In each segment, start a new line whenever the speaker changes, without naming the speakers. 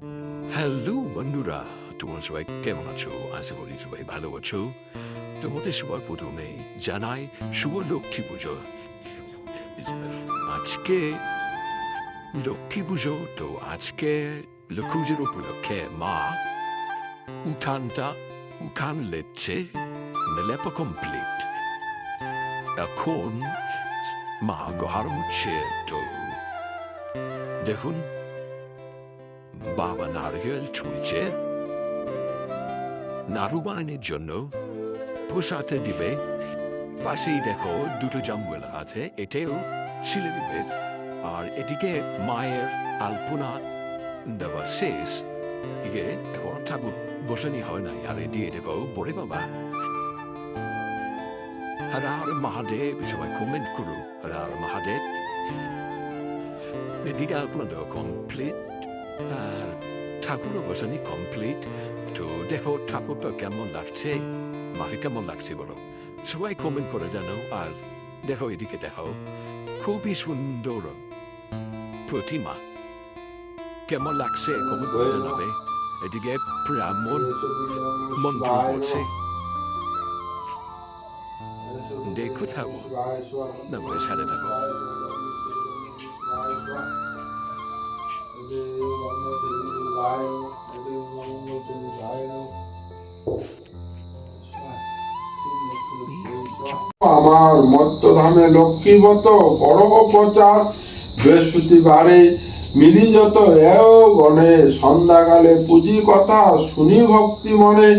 Hello বন্ধুরা তোমরা সবাই কেমন আছো আশা করি সবাই ভালো আছো তোমাদের সবার প্রথমে জানাই শুভ লক্ষ্মী পুজো আজকে লক্ষ্মী পুজো তো আজকে লক্ষ্মী পুজোর উপলক্ষে মা উঠানটা উঠান লেপছে লেপা কমপ্লিট এখন মা গহার মুচ্ছে তো দেখুন বাবা নারকেল ছুঁইছে নাড়ু বানানোর জন্য পোষাতে দিবে। পাশেই দেখো দুটো জাম্বুলা আছে, এটাও শিলে দিবে আর এটিকে মায়ের আলপনা দেওয়া শেষ। এদিকে এখন ঠাকুর বসানি, হয় নাই। আর এটি দেখো, বড়ে বাবা। হর হর মহাদেব, সবাই কমেন্ট করো। হর হর মহাদেব। এদিকে আলপনা দেওয়া কমপ্লিট আর ঠাকুরও বসানি কমপ্লিট তো দেখো, ঠাকুরটা কেমন লাগছে? মাকে কেমন লাগছে বলো? সবাই কমেন্ট করে জানো আর দেখো, এদিকে দেখো খুবই সুন্দর প্রতিমা। কেমন লাগছে? কমেন্ট করে জানাবে। এদিকে ব্রাহ্মণ মন্ত্র বলছে দেখো, থাকো। না বলে সাথে থাকো।
আমার মত্তধামে লক্ষ্মীবত পরব প্রচার বৃহস্পতিবারে মিলি যত এও গণে, সন্ধ্যাকালে পুঁজি কথা শুনি ভক্তি মনে।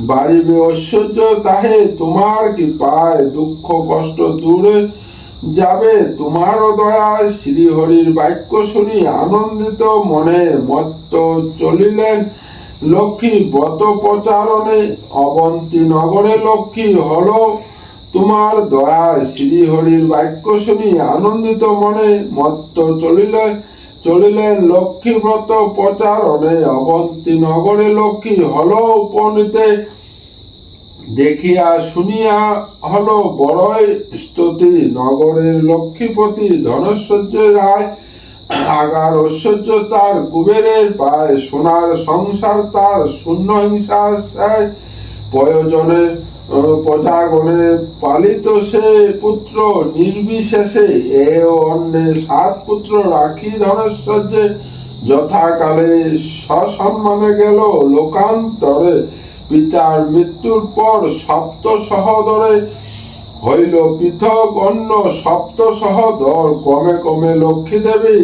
বাড়িবে ঐশ্বর্য তাহে তোমার কি পায় দুঃখ কষ্ট দূরে যাবে। তোমারও দয়ায় শ্রীহরির বাক্য শুনি আনন্দিত মনে। মত্ত চলিলেন লক্ষ্মী বত প্রচারণে অবন্তী নগরে লক্ষ্মী হলো তোমার দয়ায় শ্রীহরির বাক্য শুনি আনন্দিত মনে মত্ত চলিলে চলিলেন লক্ষ্মী ব্রত প্রচারণে অবন্তী নগরে লক্ষ্মী হল উপনীতে। দেখিয়া শুনিয়া হল বড়ই স্তুতি নগরের লক্ষ্মীপতি ধনৈশ্বর্য রায়। আগার ঐশ্বর্য তার কুবেরের পায়, সোনার সংসার তার শূন্য হিংসা প্রয়োজনে প্রজাগণে পালিত সে পুত্র নির্বিশেষে এ অন্যে সাত পুত্র রাখি ধনেশ্বর্যে যথাকালে সসম্মানে গেল লোকান্তরে। পিতার মৃত্যুর পর সপ্ত সহদরে হইল পৃথক অন্য সপ্ত সহদর কমে কমে লক্ষ্মী দেবী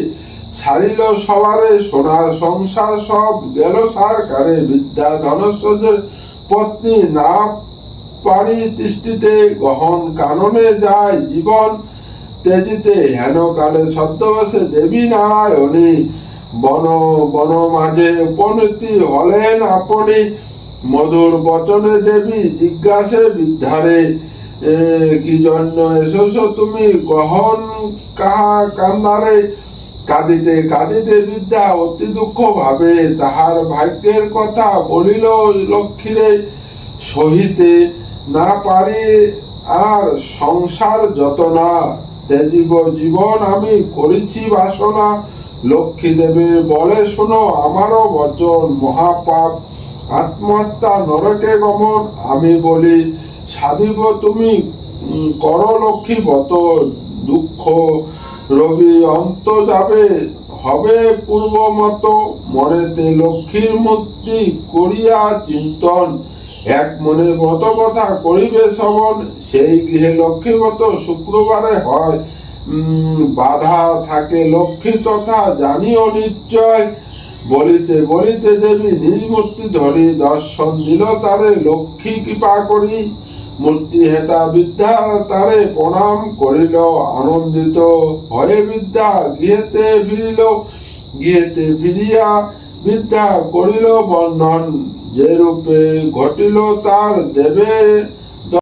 ছাড়িল সবারে। সোনার সংসার সব গেল সার কারে বিদ্যা ধনশ্বর্যের পত্নী না পারি তিষ্ঠিতে গহন কাননে যায় জীবন। তেজিতে হেন কালে ছদ্মবেশে দেবী নারায়ণী। বন বন মাঝে উপনীতি হলেন আপনি। মধুর বচনে দেবী জিজ্ঞাসে বিদ্ধারে কি জন্য এসেছ তুমি? গহন কাহা কান্দারে? কাঁদিতে কাঁদিতে বিদ্যা অতি দুঃখ ভাবে তাহার ভাগ্যের কথা বলিল লক্ষ্মীরে। সহিতে না পারি আর সংসার যত না জীবন আমি করেছি বাসনা। লক্ষ্মী দেবে বলে, শোনো, আমারও বচন, মহাপাপ, আত্মহত্যা নরকে গমন। আমি বলি, সাধিব তুমি কর লক্ষ্মী বত দুঃখ রবি অন্ত যাবে। হবে পূর্ব মতো মনেতে লক্ষ্মীর মূর্তি করিয়া চিন্তন। এক মনে মত কথা করিবে শ্রবণ সেই গৃহে লক্ষ্মীবত শুক্রবারে হয়। বাধা থাকে লক্ষ্মী তথা জানিও নিশ্চয়। বলিতে বলিতে দেবী নিজ মূর্তি ধরি, দর্শন দিল তারে লক্ষ্মী কৃপা করি। মূর্তি হেতা বিদ্যা তারে প্রণাম করিল, আনন্দিত হয়ে বিদ্যা গৃহেতে ফিরিল। গৃহেতে ফিরিয়া বিদ্যা করিল বর্ণন যে রূপে ঘটিল তার দেবে